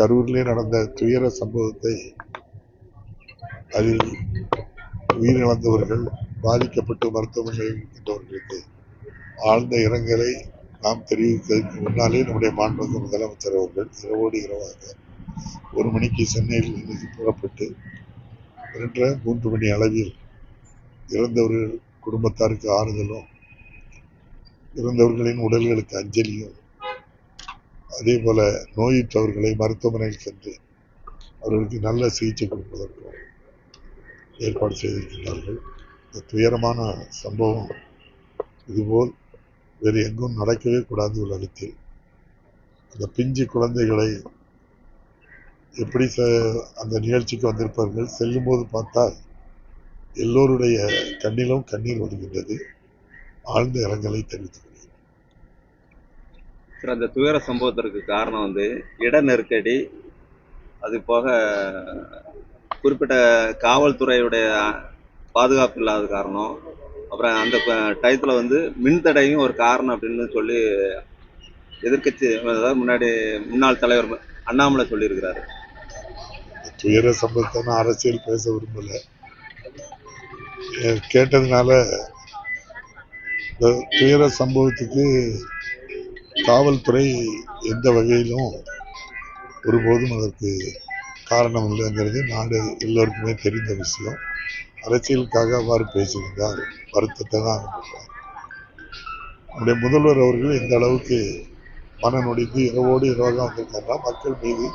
கரூரிலே நடந்த துயர சம்பவத்தை அதில் உயிரிழந்தவர்கள் பாதிக்கப்பட்டு மருத்துவமனையில் இருக்கின்றவர்களுக்கு ஆழ்ந்த இரங்கலை நாம் தெரிவித்ததற்கு முன்னாலே நம்முடைய மாண்புமிகு முதலமைச்சர் அவர்கள் இரவோடு இரவாக ஒரு மணிக்கு சென்னையில் இருந்து புறப்பட்டு இரண்டு மூன்று மணி அளவில் இறந்தவர்கள் குடும்பத்தாருக்கு ஆறுதலும் இறந்தவர்களின் உடல்களுக்கு அஞ்சலியும் அதே போல் நோயுற்றவர்களை மருத்துவமனையில் சென்று அவர்களுக்கு நல்ல சிகிச்சை கொடுப்பதற்கும் ஏற்பாடு செய்திருக்கிறார்கள் இந்த துயரமான சம்பவம் இதுபோல் வேறு எங்கும் நடக்கவே கூடாது உலகத்தில் அந்த பிஞ்சு குழந்தைகளை எப்படி ச- அந்த நிகழ்ச்சிக்கு வந்திருப்பார்கள் செல்லும்போது பார்த்தால் எல்லோருடைய கண்ணிலும் கண்ணீர் வருகின்றது ஆழ்ந்த இரங்கலை தெரிவித்துக் சார் அந்த துயர சம்பவத்திற்கு காரணம் வந்து இட நெருக்கடி அது போக குறிப்பிட்ட காவல்துறையுடைய பாதுகாப்பு இல்லாத காரணம். அப்புறம் அந்த டயத்தில் வந்து மின்தடையும் ஒரு காரணம் அப்படின்னு சொல்லி எதிர்க்கட்சி அதாவது முன்னாடி முன்னாள் தலைவர் அண்ணாமலை சொல்லியிருக்கிறாரு. துயர சம்பவத்தை அரசியல் பேச விரும்பலை. கேட்டதுனால இந்த துயர சம்பவத்துக்கு காவல்துறை எந்த வகையிலும் ஒருபோதும் அதற்கு காரணம் இல்லைங்கிறது நாடு எல்லோருக்குமே தெரிந்த விஷயம். அரசியலுக்காக அவ்வாறு பேசியிருந்தால் வருத்தத்தை தான் நம்முடைய முதல்வர் அவர்கள் எந்த அளவுக்கு மன நொடிந்து இரவோடு இரவாக வந்திருக்காருன்னா மக்கள் மீது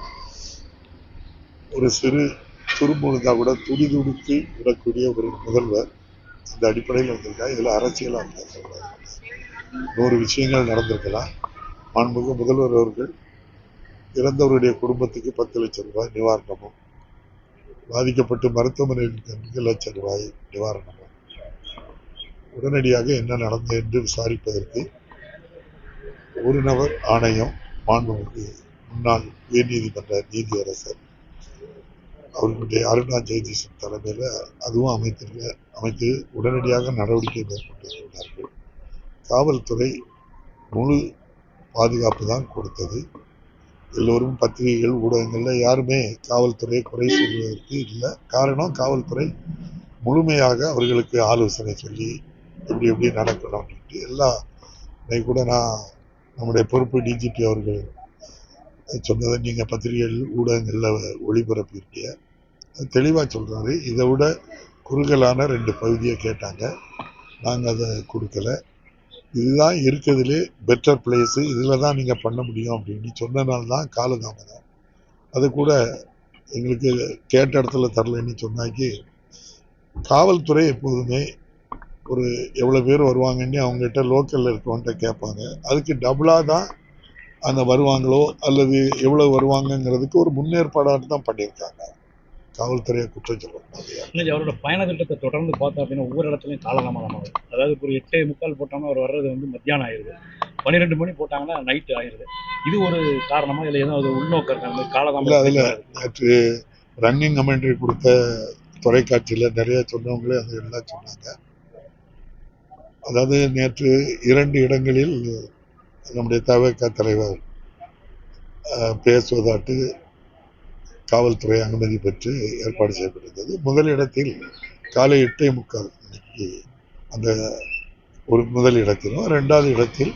ஒரு சிறு துரும்புழுந்தா கூட துடி துடித்து விடக்கூடிய ஒரு முதல்வர் அந்த அடிப்படையில் வந்திருக்கா இதுல அரசியலாக நூறு விஷயங்கள் நடந்திருக்கலாம். மாண்புமிகு முதல்வர் அவர்கள் இறந்தவருடைய குடும்பத்துக்கு பத்து லட்சம் ரூபாய் நிவாரணமும் பாதிக்கப்பட்டு மருத்துவமனையில் இருக்க ரெண்டு லட்சம் ரூபாய் நிவாரணமும். உடனடியாக என்ன நடந்தது என்று விசாரிப்பதற்கு ஒரு நபர் ஆணையம் மாண்புமிகு முன்னாள் உயர்நீதிமன்ற நீதியரசர் அவர்களுடைய அருணா ஜெயதீசன் தலைமையில் அதுவும் அமைத்திருக்க அமைத்து உடனடியாக நடவடிக்கை மேற்கொண்டிருக்கிறார்கள். காவல்துறை முழு பாதுகாப்பு தான் கொடுத்தது. எல்லோரும் பத்திரிகைகள் ஊடகங்களில் யாருமே காவல்துறையை குறை சொல்வதற்கு இல்லை. காரணம் காவல்துறை முழுமையாக அவர்களுக்கு ஆலோசனை சொல்லி எப்படி எப்படி நடக்கணும் அப்படின்ட்டு எல்லா இன்னைக்கு கூட நான் நம்முடைய பொறுப்பு டிஜிபி அவர்கள் சொன்னதை நீங்கள் பத்திரிகைகள் ஊடகங்களில் ஒளிபரப்பியிருக்கீங்க. தெளிவாக சொல்கிறாரு இதை விட குறுகலான ரெண்டு பகுதியை கேட்டாங்க. நாங்கள் அதை கொடுக்கல. இதுதான் இருக்கிறதுலே பெட்டர் பிளேஸு இதில் தான் நீங்கள் பண்ண முடியும் அப்படின்னு சொன்னனால தான் காலதாமதம். அது கூட எங்களுக்கு கேட்ட இடத்துல தரலைன்னு சொன்னாக்கி காவல்துறை எப்போதுமே ஒரு எவ்வளோ பேர் வருவாங்கன்னு அவங்ககிட்ட லோக்கலில் இருக்கவன்ட்ட கேட்பாங்க. அதுக்கு டபுளாக தான் அந்த வருவாங்களோ அல்லது எவ்வளோ வருவாங்கங்கிறதுக்கு ஒரு முன்னேற்பாடாக தான் பண்ணியிருக்காங்க. காவல்துறையை குற்றம் சொல்ல முடியாது இன்னைக்கு அவரோட பயண திட்டத்தை தொடர்ந்து பார்த்தோம் அப்படின்னா ஒவ்வொரு இடத்துலையும் காலதாமதம் ஆகுது அதாவது ஒரு எட்டே முக்கால் போட்டோம்னா அவர் வர்றது வந்து மத்தியானம் ஆயிடுது பன்னிரெண்டு மணி போட்டாங்கன்னா நைட்டு ஆயிடுது இது ஒரு காரணமா இல்லை ஏதாவது உள்நோக்கம் காலதாமதம் அதில் நேற்று ரன்னிங் கமெண்ட்ரி கொடுத்த தொலைக்காட்சியில் நிறைய சொன்னவங்களே அது எல்லாம் சொன்னாங்க. அதாவது நேற்று இரண்டு இடங்களில் நம்முடைய தவக தலைவர் பேசுவதாட்டு காவல்துறை அனுமதி பெற்று ஏற்பாடு செய்யப்பட்டிருந்தது. முதல் இடத்தில் காலை எட்டே முக்கால் மணிக்கு அந்த ஒரு முதல் இடத்திலும் ரெண்டாவது இடத்தில்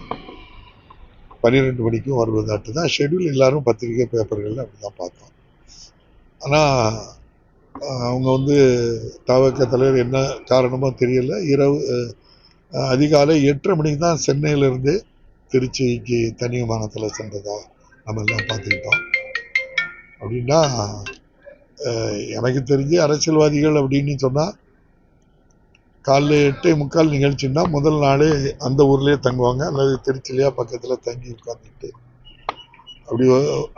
பன்னிரெண்டு மணிக்கும் வருவதாட்டு தான். ஷெடியூல் எல்லாரும் பத்திரிகை பேப்பர்களில் அப்படி தான் பார்த்தோம். ஆனால் அவங்க வந்து தவக்க தலைவர் என்ன காரணமோ தெரியல. இரவு அதிகாலை எட்டரை மணிக்கு தான் சென்னையிலேருந்து திருச்சிக்கு தனி விமானத்தில் சென்றதாக நம்ம எல்லாம் பார்த்துக்கிட்டோம். அப்படின்னா எனக்கு தெரிஞ்சு அரசியல்வாதிகள் அப்படின்னு சொன்னால் காலைல எட்டே முக்கால் நிகழ்ச்சின்னா முதல் நாளே அந்த ஊர்லேயே தங்குவாங்க. அல்லது திருச்சிலையா பக்கத்தில் தங்கி உட்காந்துட்டு அப்படி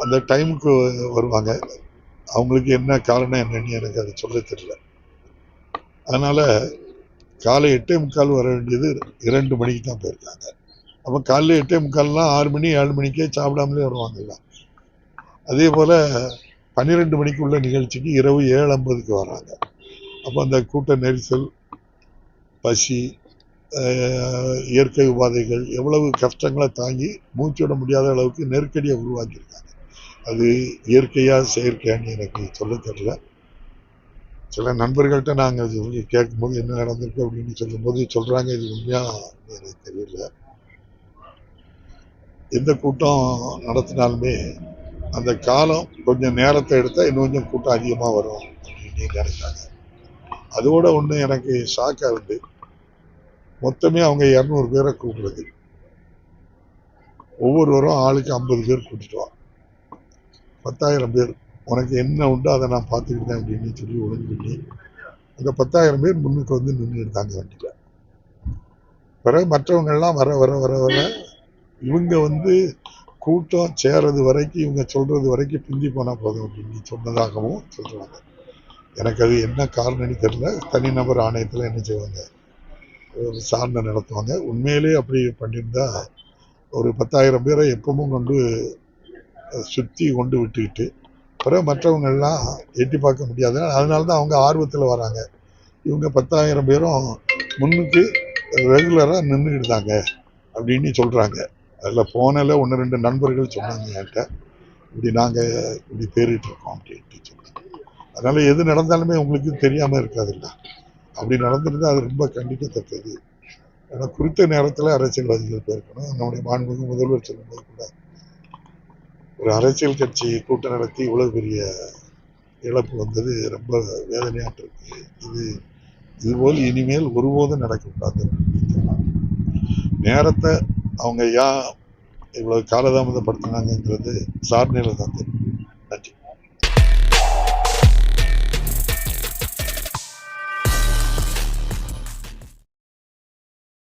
அந்த டைமுக்கு வருவாங்க. அவங்களுக்கு என்ன காரணம் என்னன்னு எனக்கு அது சொல்ல தெரியல. அதனால் காலை எட்டே முக்கால் வர வேண்டியது இரண்டு மணிக்கு தான் போயிருக்காங்க. அப்போ காலைல எட்டே முக்கால்லாம் ஆறு மணி ஏழு மணிக்கே சாப்பிடாமலே வருவாங்கல்ல. அதே போல் பன்னிரெண்டு மணிக்கு உள்ள நிகழ்ச்சிக்கு இரவு ஏழு ஐம்பதுக்கு வராங்க. அப்போ அந்த கூட்ட நெரிசல் பசி இயற்கை உபாதைகள் எவ்வளவு கஷ்டங்களை தாங்கி மூச்சு விட முடியாத அளவுக்கு நெருக்கடியை உருவாக்கியிருக்காங்க. அது இயற்கையாக செயற்கையான்னு எனக்கு சொல்ல தெரியல. சில நண்பர்கள்ட்ட நாங்கள் சொல்லி கேட்கும்போது என்ன நடந்திருக்கு அப்படின்னு சொல்லும்போது சொல்கிறாங்க இது உண்மையாக எனக்கு தெரியல. எந்த கூட்டம் நடத்தினாலுமே அந்த காலம் கொஞ்சம் நேரத்தை எடுத்தா இன்னும் கொஞ்சம் கூட்டம் அதிகமா வரும் அப்படின்னு நினைச்சாங்க. அதோட ஒண்ணு எனக்கு ஷாக்காக ஆகுது மொத்தமே அவங்க இரநூறு பேரை கூப்பிடுறது. ஒவ்வொருவரும் ஆளுக்கு ஐம்பது பேர் கூட்டிட்டு வா. பத்தாயிரம் பேர் உனக்கு என்ன உண்டோ அதை நான் பார்த்துக்கிட்டேன் அப்படின்னு சொல்லி ஒழுங்கு பண்ணி அந்த பத்தாயிரம் பேர் முன்னுக்கு வந்து நின்று எடுத்தாங்க வண்டியில். பிறகு மற்றவங்க எல்லாம் வர வர வர வர இவங்க வந்து கூட்டம் சேர்றது வரைக்கும் இவங்க சொல்றது வரைக்கும் பிந்தி போனா போதும் அப்படின்னு சொன்னதாகவும் சொல்றாங்க. எனக்கு அது என்ன காரணம்னு தெரியல. தனிநபர் ஆணையத்தில் என்ன செய்வாங்க? ஒரு சார்ந்த நடத்துவாங்க. உண்மையிலே அப்படி பண்ணியிருந்தா ஒரு பத்தாயிரம் பேரை எப்பவும் கொண்டு சுற்றி கொண்டு விட்டுக்கிட்டு பிறகு மற்றவங்கள்லாம் எட்டி பார்க்க முடியாது. அதனால தான் அவங்க ஆர்வத்தில் வராங்க. இவங்க பத்தாயிரம் பேரும் முன்னுக்கு ரெகுலராக நின்றுக்கிட்டாங்க அப்படின்னு சொல்கிறாங்க அதில் ஃபோனில் ஒன்று ரெண்டு நண்பர்கள் சொன்னாங்க என்கிட்ட. இப்படி நாங்கள் இப்படி தேறிட்டு இருக்கோம் அப்படின்ட்டு சொன்னாங்க. அதனால் எது நடந்தாலுமே உங்களுக்கு தெரியாமல் இருக்காதுல்ல. அப்படி நடந்திருந்தால் அது ரொம்ப கண்டிக்கத்தக்கது. ஏன்னா குறித்த நேரத்தில் அரசியல்வாதிகள் போயிருக்கணும். நம்முடைய மாண்புமிகு முதல்வர் சொல்லும்போது கூட ஒரு அரசியல் கட்சி கூட்டம் நடத்தி இவ்வளோ பெரிய இழப்பு வந்தது ரொம்ப வேதனையாக இருக்கு. இது இதுபோல் இனிமேல் ஒருபோதும் நடக்கக்கூடாது அப்படின்னு நேரத்தை அவங்க ஏன் இவ்வளோ காலதாமதப்படுத்தினாங்கிறது சார்நிலை தான் தெரியும். நன்றி.